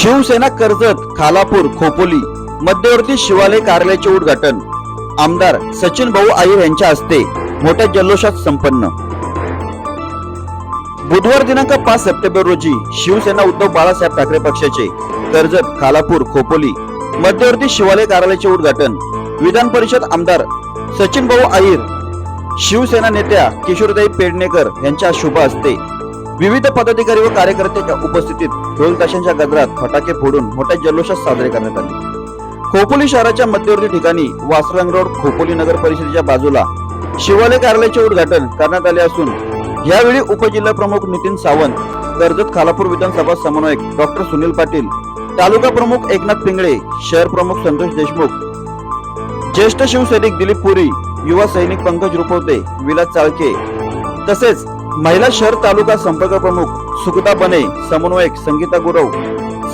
शिवसेना कर्जत खालापूर खोपोली मध्यवर्ती शिवालय कार्यालयाचे उद्घाटन. आमदार सचिन भाऊ आयर यांच्या हस्ते मोठ्या जल्लोषात संपन्न. बुधवार दिनांक पाच सप्टेंबर रोजी शिवसेना उद्धव बाळासाहेब ठाकरे पक्षाचे कर्जत खालापूर खोपोली मध्यवर्ती शिवालय कार्यालयाचे उद्घाटन. विधान परिषद आमदार सचिन भाऊ आयर शिवसेना नेत्या किशोरदाई पेडणेकर यांच्या शुभ हस्ते विविध पदाधिकारी व कार्यकर्त्यांच्या उपस्थितीत ढोल ताशांच्या गजरात फटाके फोडून मोठ्या जल्लोषात साजरे करण्यात आले. खोपोली शहराच्या मध्यवर्ती ठिकाणी वासरंग रोड खोपोली नगर परिषदेच्या बाजूला शिवालय कार्यालयाचे उद्घाटन करण्यात आले असून यावेळी उपजिल्हा प्रमुख नितीन सावंत कर्जत खालापूर विधानसभा समन्वयक डॉक्टर सुनील पाटील तालुका प्रमुख एकनाथ पिंगळे शहर प्रमुख संतोष देशमुख ज्येष्ठ शिवसैनिक दिलीप पुरी युवा सैनिक पंकज रुपवते विलास चाळके तसेच महिला शहर तालुका संपर्क प्रमुख सुगता बने समन्वयक संगीता गुरव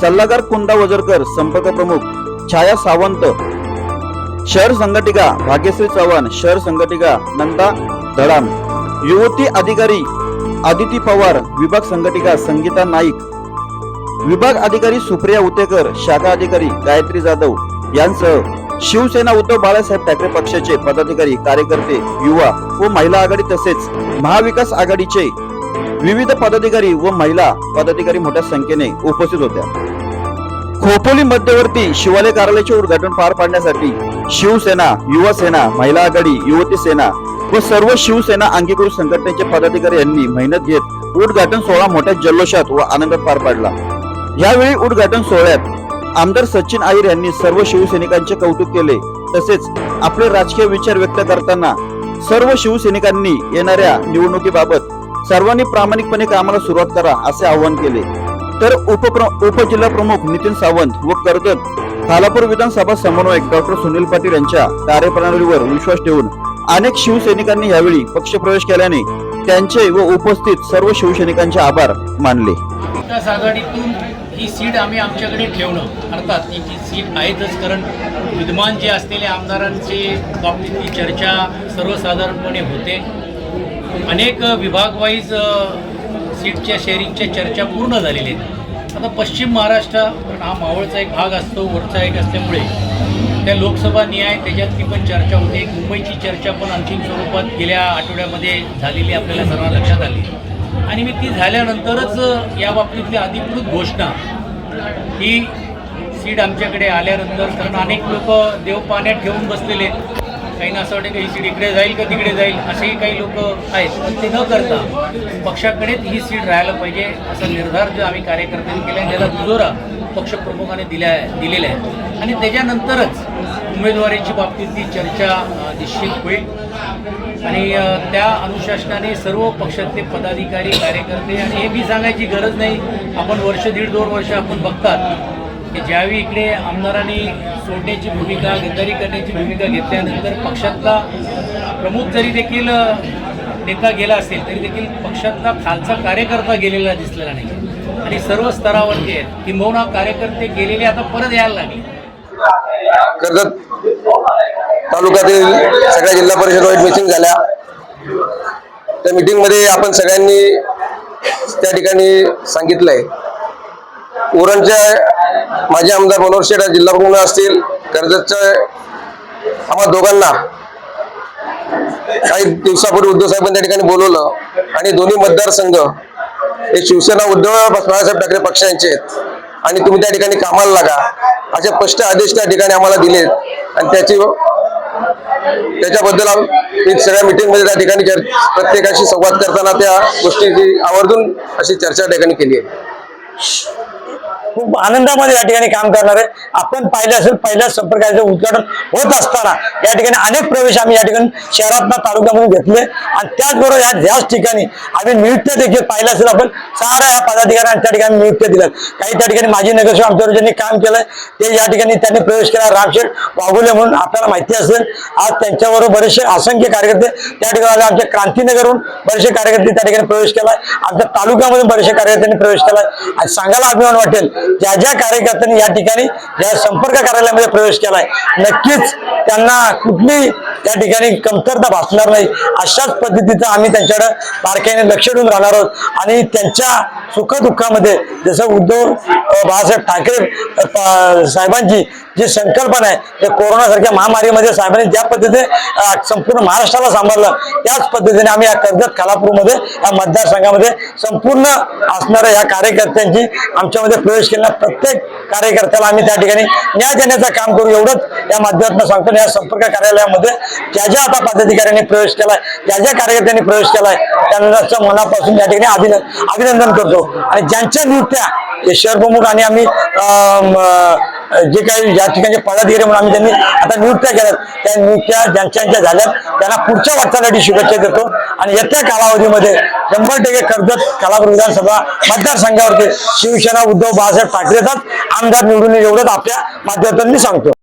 सल्लागार कुंदा वजरकर संपर्क प्रमुख छाया सावंत शहर संघटिका भाग्यश्री चव्हाण शहर संघटिका नंदा धडाम युवती अधिकारी आदिती पवार विभाग संघटिका संगीता नाईक विभाग अधिकारी सुप्रिया उतेकर शाखा अधिकारी गायत्री जाधव यांसह शिवसेना उद्धव बाळासाहेब ठाकरे पक्षाचे पदाधिकारी कार्यकर्ते युवा व महिला आघाडी तसेच महाविकास आघाडीचे विविध पदाधिकारी व महिला पदाधिकारी मोठ्या संख्येने उपस्थित होत्या. खोपोली मध्यवर्ती शिवालय कार्यालयाचे उद्घाटन पार पाडण्यासाठी शिवसेना युवा सेना महिला आघाडी युवती सेना व सर्व शिवसेना अंगीकृत संघटनेचे पदाधिकारी यांनी मेहनत घेत उद्घाटन सोहळा मोठ्या जल्लोषात व आनंदात पार पाडला. यावेळी उद्घाटन सोहळ्यात आमदार सचिन आयर यांनी सर्व शिवसैनिकांचे कौतुक केले. तसेच आपले राजकीय विचार व्यक्त करताना सर्व शिवसैनिकांनी येणाऱ्या निवडणुकीबाबत सर्वांनी प्रामाणिकपणे कामाला सुरुवात करा असे आवाहन केले. तर उपप्र उपजिल्हा प्रमुख नितीन सावंत व कर्जत खालापूर विधानसभा समन्वयक डॉक्टर सुनील पाटील यांच्या कार्यप्रणालीवर विश्वास ठेवून अनेक शिवसैनिकांनी यावेळी पक्षप्रवेश केल्याने त्यांचे व उपस्थित सर्व शिवसैनिकांचे आभार मानले. विकास आघाडीतून ही सीट आम्ही आमच्याकडे ठेवणं. अर्थात ही जी सीट आहेतच कारण विद्यमान जे असलेल्या आमदारांची बाबतीतली चर्चा सर्वसाधारणपणे होते. अनेक विभागवाईज सीटच्या शेअरिंगच्या चर्चा पूर्ण झालेल्या आहेत. आता पश्चिम महाराष्ट्र हा मावळचा एक भाग असतो वरचा एक असल्यामुळे त्या लोकसभा न्याय त्याच्यातली पण चर्चा होते. मुंबईची चर्चा पण अंतिम स्वरूपात गेल्या आठवड्यामध्ये झालेली आपल्याला सर्वांना लक्षात आली. आणि मी ती झाल्यानंतरच या बाबतीतली अधिकृत घोषणा. ही सीट आमच्याकडे आल्यानंतर कारण अनेक लोक देव पाण्यात ठेवून बसलेले आहेत. काहींना असं वाटतं की ही सीट इकडे जाईल का तिकडे जाईल असेही काही लोक आहेत. पण ते न करता पक्षाकडेच ही सीट राहायला पाहिजे असा निर्धार जो आम्ही कार्यकर्त्यांनी केला आहे ज्याला दुजोरा पक्षप्रमुखाने दिल्या दिलेला आहे आणि त्याच्यानंतरच उमेदवारीची बाबतीतली चर्चा निश्चित होईल. आणि त्या अनुशासनाने सर्व पक्षातले पदाधिकारी कार्यकर्ते आणि हे बी सांगायची गरज नाही. आपण वर्ष दीड दोन वर्ष आपण बघतात की ज्यावेळी इकडे आमदारांनी सोडण्याची भूमिका गद्दारी करण्याची भूमिका घेतल्यानंतर पक्षातला प्रमुख जरी देखील नेता गेला असेल तरी देखील पक्षातला खालचा कार्यकर्ता गेलेला दिसलेला नाही. आणि सर्व स्तरावरती आहेत किंबहुना कार्यकर्ते गेलेले आता परत यायला लागले. कर्जत तालुक्यातील सगळ्या जिल्हा परिषद वाईट मिटिंग झाल्या. त्या मिटिंगमध्ये आपण सगळ्यांनी त्या ठिकाणी सांगितलंय. उरणच्या माजी आमदार मनोहर शेठ जिल्हा प्रमुख असतील. कर्जतच्या आम्हा दोघांना काही दिवसापूर्वी उद्धव साहेबांनी त्या ठिकाणी बोलवलं. आणि दोन्ही मतदारसंघ हे शिवसेना उद्धव बाळासाहेब ठाकरे पक्षांचे आहेत. आणि तुम्ही त्या ठिकाणी कामाला लागा. असे स्पष्ट आदेश त्या ठिकाणी आम्हाला दिलेत. आणि त्याची त्याच्याबद्दल आम- मी सगळ्या मीटिंगमध्ये त्या ठिकाणी प्रत्येकाशी संवाद करताना त्या गोष्टीची आवर्जून अशी चर्चा त्या ठिकाणी केली आहे. खूप आनंदामध्ये या ठिकाणी काम करणार आहे. आपण पाहिलं असेल पहिल्या संपर्काचं उद्घाटन होत असताना या ठिकाणी अनेक प्रवेश आम्ही या ठिकाणी शहरात तालुक्यामधून घेतले. आणि त्याचबरोबर या ह्याच ठिकाणी आम्ही नियुक्त्या देखील पाहिलं असेल आपण सारा या पदाधिकाऱ्यांना त्या ठिकाणी नियुक्त्या दिल्यात काही त्या ठिकाणी माजी नगरसेवक आमच्यावर ज्यांनी काम केलंय ते या ठिकाणी त्यांनी प्रवेश केला. रामशेठ वाघोले म्हणून आपल्याला माहिती असेल आज त्यांच्याबरोबर बरेचसे असंख्य कार्यकर्ते त्या ठिकाणी आमच्या क्रांतीनगरहून बरेचसे कार्यकर्ते त्या ठिकाणी प्रवेश केलाय. आमच्या तालुक्यामधून बरेचसे कार्यकर्त्यांनी प्रवेश केलाय. आणि सांगायला अभिमान वाटेल ज्या ज्या कार्यकर्त्यांनी या ठिकाणी या संपर्क कार्यालयामध्ये प्रवेश केलाय नक्कीच त्यांना कुठली त्या ठिकाणी कमतरता भासणार नाही. अशाच पद्धतीचं आम्ही त्यांच्याकडे बारकाईने लक्ष देऊन राहणार आहोत. आणि त्यांच्या सुखदुःखामध्ये जसं उद्धव बाळासाहेब ठाकरे साहेबांची जी संकल्पना आहे ते कोरोनासारख्या महामारीमध्ये साहेबांनी ज्या पद्धतीने संपूर्ण महाराष्ट्राला सांभाळलं त्याच पद्धतीने आम्ही या कर्जत खालापूरमध्ये या मतदारसंघामध्ये संपूर्ण असणाऱ्या या कार्यकर्त्यांची आमच्यामध्ये प्रवेश केला. प्रत्येक कार्यकर्त्याला आम्ही त्या ठिकाणी न्याय देण्याचं काम करू. एवढंच या माध्यमातून सांगतो आणि या संपर्क कार्यालयामध्ये ज्या ज्या आता पदाधिकाऱ्यांनी प्रवेश केलाय ज्या ज्या कार्यकर्त्यांनी प्रवेश केलाय त्यांना मनापासून या ठिकाणी अभिनंदन अभिनंदन करतो. आणि ज्यांच्या नियुक्त्या शहर प्रमुख आणि आम्ही अं, जे काही ज्या ठिकाणी पदाधिकारी म्हणून आम्ही त्यांनी आता नियुक्त्या केल्यात त्या नियुक्त्या ज्यांच्या झाल्यात त्यांना पुढच्या वाटचालीसाठी शुभेच्छा देतो. आणि येत्या कालावधीमध्ये शंभर टक्के कर्जत कलापूर विधानसभा मतदारसंघावरती शिवसेना उद्धव बाळासाहेब ठाकरेचाच आमदार निवडून एवढंच आपल्या माध्यमातून मी सांगतो.